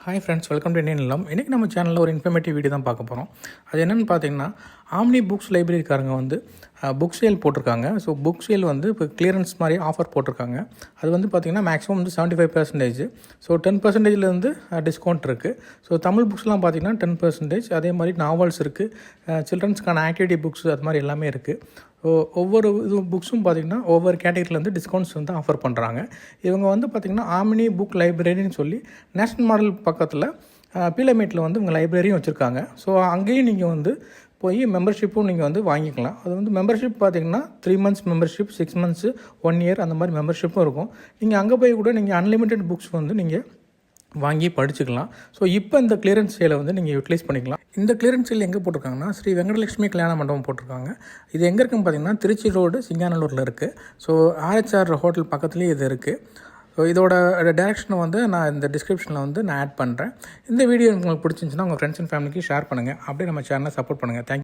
Hi friends welcome to Indian Illam இன்றைக்கி நம்ம சேனலில் ஒரு இன்ஃபர்மேட்டிவ் வீடியோ தான் பார்க்க போகிறோம் அது என்னென்னு பார்த்தீங்கன்னா ஆம்னி புக்ஸ் லைப்ரரிக்காரங்க வந்து புக் சேல் போட்டிருக்காங்க. ஸோ புக் சேல் வந்து இப்போ கிளியரன்ஸ் மாதிரி ஆஃபர் போட்டிருக்காங்க. அது வந்து பார்த்திங்கன்னா மேக்ஸிமம் வந்து seventy five percentage so ten பர்சன்டேஜ்லேருந்து discount இருக்குது ஸோ தமிழ் புக்ஸ்லாம் பார்த்திங்கன்னா டென் பர்சன்டேஜ் அதே மாதிரி நாவல்ஸ் இருக்குது சில்ட்ரன்ஸ்க்கான ஆக்டிவிட்டி புக்ஸ் அது மாதிரி எல்லாமே இருக்குது ஸோ ஒவ்வொரு இது புக்ஸும் பார்த்திங்கன்னா ஒவ்வொரு கேட்டகரியிலேருந்து டிஸ்கவுண்ட்ஸ் வந்து ஆஃபர் பண்ணுறாங்க இவங்க வந்து பார்த்திங்கன்னா ஆமினி புக் லைப்ரரின்னு சொல்லி நேஷ்னல் மாடல் பக்கத்தில் பீலமேட்டில் வந்து உங்கள் லைப்ரரியும் வச்சுருக்காங்க. ஸோ அங்கேயும் நீங்கள் வந்து போய் மெம்பர்ஷிப்பும் நீங்கள் வந்து வாங்கிக்கலாம். அது வந்து மெம்பர்ஷிப் பார்த்தீங்கன்னா three months membership six months one year அந்த மாதிரி மெம்பர்ஷிப்பும் இருக்கும். நீங்கள் அங்கே போய் கூட நீங்கள் அன்லிமிட்டெட் புக்ஸ் வந்து நீங்கள் வாங்கி படிச்சுக்கலாம். ஸோ இப்போ இந்த கிளியரன்ஸ் சேலை வந்து நீங்கள் யூட்டிலைஸ் பண்ணிக்கலாம். இந்த கிளியரன்ஸ் சேல் எங்கே போட்டிருக்காங்கன்னா ஸ்ரீ வெங்கடலட்சுமி கல்யாண மண்டபம் போட்டிருக்காங்க. இது எங்கே இருக்குன்னு பார்த்தீங்கன்னா திருச்சி ரோடு சிங்கானலூரில் இருக்குது ஸோ ஆர்ஹெச்ஆர் ஹோட்டல் பக்கத்துலேயே இது இருக்குது ஸோ இதோட டேரக்ஷனை வந்து நான் இந்த டிஸ்கிரிப்ஷனில் வந்து நான் ஆட் பண்ணுறேன் இந்த வீடியோ உங்களுக்கு பிடிச்சிருந்துச்சுன்னா உங்கள் ஃப்ரெண்ட்ஸ் அண்ட் ஃபேமிலிக்கு ஷேர் பண்ணுங்கள் அப்படியே நம்ம சேனலை சப்போர்ட் பண்ணுங்கள் தேங்க்